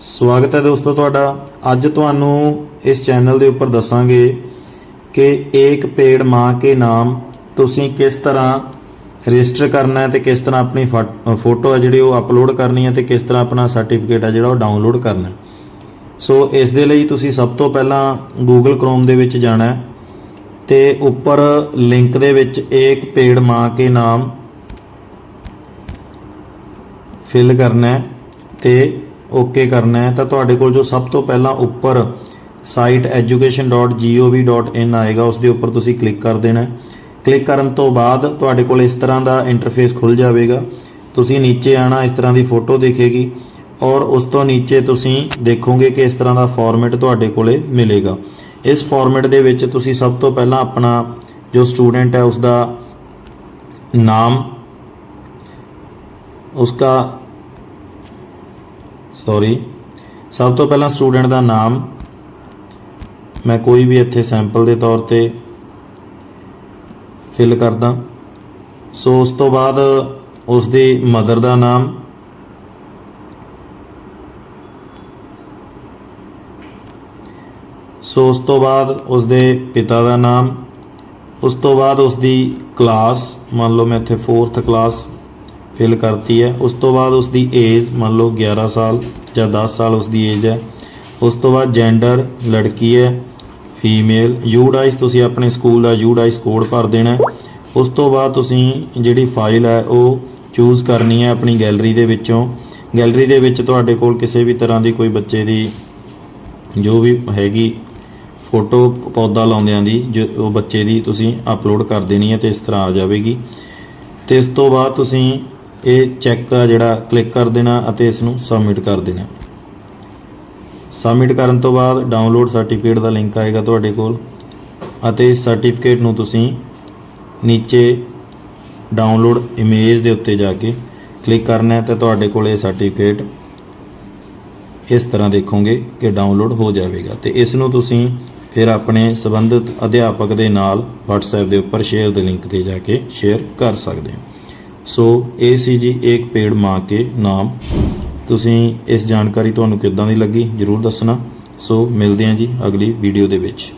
ਸਵਾਗਤ ਹੈ ਦੋਸਤੋ ਤੁਹਾਡਾ। ਅੱਜ ਤੁਹਾਨੂੰ ਇਸ ਚੈਨਲ ਦੇ ਉੱਪਰ ਦੱਸਾਂਗੇ ਕਿ ਏਕ ਪੇੜ ਮਾਂ ਕੇ ਨਾਮ ਤੁਸੀਂ ਕਿਸ ਤਰ੍ਹਾਂ ਰਜਿਸਟਰ ਕਰਨਾ ਹੈ ਤੇ ਕਿਸ ਤਰ੍ਹਾਂ ਆਪਣੀ ਫੋਟੋ ਹੈ ਜਿਹੜੀ ਉਹ ਅਪਲੋਡ ਕਰਨੀ ਹੈ ਤੇ ਕਿਸ ਤਰ੍ਹਾਂ ਆਪਣਾ ਸਰਟੀਫਿਕੇਟ ਹੈ ਜਿਹੜਾ ਉਹ ਡਾਊਨਲੋਡ ਕਰਨਾ ਸੋ ਇਸ ਦੇ ਲਈ ਤੁਸੀਂ ਸਭ ਤੋਂ ਪਹਿਲਾਂ Google Chrome ਦੇ ਵਿੱਚ ਜਾਣਾ ਹੈ ਤੇ ਉੱਪਰ ਲਿੰਕ ਦੇ ਵਿੱਚ ਏਕ ਪੇੜ ਮਾਂ ਕੇ ਨਾਮ ਫਿਲ ਕਰਨਾ ਹੈ ਤੇ ਓਕੇ ਕਰਨਾ ਹੈ, ਤਾਂ ਤੁਹਾਡੇ ਕੋਲ ਜੋ ਸਭ ਤੋਂ ਪਹਿਲਾਂ ਉੱਪਰ ਸਾਈਟ education.gov.in ਆਏਗਾ, ਉਸ ਦੇ ਉੱਪਰ ਤੁਸੀਂ ਕਲਿੱਕ ਕਰ ਦੇਣਾ ਹੈ। ਕਲਿੱਕ ਕਰਨ ਤੋਂ ਬਾਅਦ ਤੁਹਾਡੇ ਕੋਲ ਇਸ ਤਰ੍ਹਾਂ ਦਾ ਇੰਟਰਫੇਸ ਖੁੱਲ ਜਾਵੇਗਾ। ਤੁਸੀਂ ਨੀਚੇ ਆਣਾ ਇਸ ਤਰ੍ਹਾਂ ਦੀ ਫੋਟੋ ਦਿਖੇਗੀ ਔਰ ਉਸ ਤੋਂ ਨੀਚੇ ਤੁਸੀਂ ਦੇਖੋਗੇ ਕਿ ਇਸ ਤਰ੍ਹਾਂ ਦਾ ਫਾਰਮੈਟ ਤੁਹਾਡੇ ਕੋਲੇ ਮਿਲੇਗਾ। ਇਸ ਫਾਰਮੈਟ ਦੇ ਵਿੱਚ ਤੁਸੀਂ ਸਭ ਤੋਂ ਪਹਿਲਾਂ ਆਪਣਾ ਜੋ ਸਟੂਡੈਂਟ ਹੈ ਉਸ ਦਾ ਨਾਮ ਉਸका ਸੌਰੀ। ਸਭ ਤੋਂ ਪਹਿਲਾਂ ਸਟੂਡੈਂਟ ਦਾ ਨਾਮ। ਮੈਂ ਕੋਈ ਵੀ ਇੱਥੇ ਸੈਂਪਲ ਦੇ ਤੌਰ ਤੇ ਫਿਲ ਕਰਦਾ। ਸੋ ਉਸ ਤੋਂ ਬਾਅਦ ਉਸ ਦੀ ਮਦਰ ਦਾ ਨਾਮ। ਸੋ ਉਸ ਤੋਂ ਬਾਅਦ ਉਸ ਦੇ ਪਿਤਾ ਦਾ ਨਾਮ। ਉਸ ਤੋਂ ਬਾਅਦ ਉਸ ਦੀ ਕਲਾਸ। ਮੰਨ ਲਓ ਮੈਂ ਇੱਥੇ 4th ਕਲਾਸ ਫਿਲ ਕਰਤੀ ਹੈ। ਉਸ ਤੋਂ ਬਾਅਦ ਉਸ ਦੀ ਏਜ ਮੰਨ ਲਓ 11 ਸਾਲ ਜਾਂ 10 ਸਾਲ ਉਸ ਦੀ ਏਜ ਹੈ। ਉਸ ਤੋਂ ਬਾਅਦ ਜੈਂਡਰ ਲੜਕੀ ਹੈ ਫੀਮੇਲ ਯੂਡਾਈਸ ਤੁਸੀਂ ਆਪਣੇ ਸਕੂਲ ਦਾ ਯੂਡਾਈਸ ਕੋਡ ਭਰ ਦੇਣਾ ਉਸ ਤੋਂ ਬਾਅਦ ਤੁਸੀਂ ਜਿਹੜੀ ਫਾਈਲ ਹੈ ਉਹ ਚੂਜ਼ ਕਰਨੀ ਹੈ ਆਪਣੀ ਗੈਲਰੀ ਦੇ ਵਿੱਚੋਂ। ਗੈਲਰੀ ਦੇ ਵਿੱਚ ਤੁਹਾਡੇ ਕੋਲ ਕਿਸੇ ਵੀ ਤਰ੍ਹਾਂ ਦੀ ਕੋਈ ਬੱਚੇ ਦੀ ਜੋ ਵੀ ਹੈਗੀ ਫੋਟੋ ਪੌਦਾ ਲਾਉਂਦਿਆਂ ਦੀ ਜੋ ਉਹ ਬੱਚੇ ਦੀ ਤੁਸੀਂ ਅਪਲੋਡ ਕਰ ਦੇਣੀ ਹੈ ਤੇ ਇਸ ਤਰ੍ਹਾਂ ਆ ਜਾਵੇਗੀ। ਤੇ ਇਸ ਤੋਂ ਬਾਅਦ ਤੁਸੀਂ ਇਹ ਚੈੱਕ ਆ ਜਿਹੜਾ ਕਲਿੱਕ ਕਰ ਦੇਣਾ ਅਤੇ ਇਸ ਨੂੰ ਸਬਮਿਟ ਕਰ ਦੇਣਾ। ਸਬਮਿਟ ਕਰਨ ਤੋਂ ਬਾਅਦ ਡਾਊਨਲੋਡ ਸਰਟੀਫਿਕੇਟ ਦਾ ਲਿੰਕ ਆਏਗਾ ਤੁਹਾਡੇ ਕੋਲ ਅਤੇ ਸਰਟੀਫਿਕੇਟ ਨੂੰ ਤੁਸੀਂ ਨੀਚੇ ਡਾਊਨਲੋਡ ਇਮੇਜ ਦੇ ਉੱਤੇ ਜਾ ਕੇ ਕਲਿੱਕ ਕਰਨਾ ਹੈ ਤੇ ਤੁਹਾਡੇ ਕੋਲ ਇਹ ਸਰਟੀਫਿਕੇਟ ਇਸ ਤਰ੍ਹਾਂ ਦੇਖੋਗੇ ਕਿ ਡਾਊਨਲੋਡ ਹੋ ਜਾਵੇਗਾ। ਤੇ ਇਸ ਨੂੰ ਤੁਸੀਂ ਫਿਰ ਆਪਣੇ ਸੰਬੰਧਿਤ ਅਧਿਆਪਕ ਦੇ ਨਾਲ WhatsApp ਦੇ ਉੱਪਰ ਸ਼ੇਅਰ ਦੇ ਲਿੰਕ ਤੇ ਜਾ ਕੇ ਸ਼ੇਅਰ ਕਰ ਸਕਦੇ ਹੋ। ਸੋ ਇਹ ਸੀ ਜੀ ਇੱਕ ਪੇੜ ਮਾਂ ਕੇ ਨਾਮ। ਤੁਸੀਂ ਇਸ ਜਾਣਕਾਰੀ ਤੁਹਾਨੂੰ ਕਿੱਦਾਂ ਦੀ ਲੱਗੀ? ਜਰੂਰ ਦੱਸਣਾ। ਸੋ ਮਿਲਦੇ ਹਾਂ ਜੀ ਅਗਲੀ ਵੀਡੀਓ ਦੇ ਵਿੱਚ।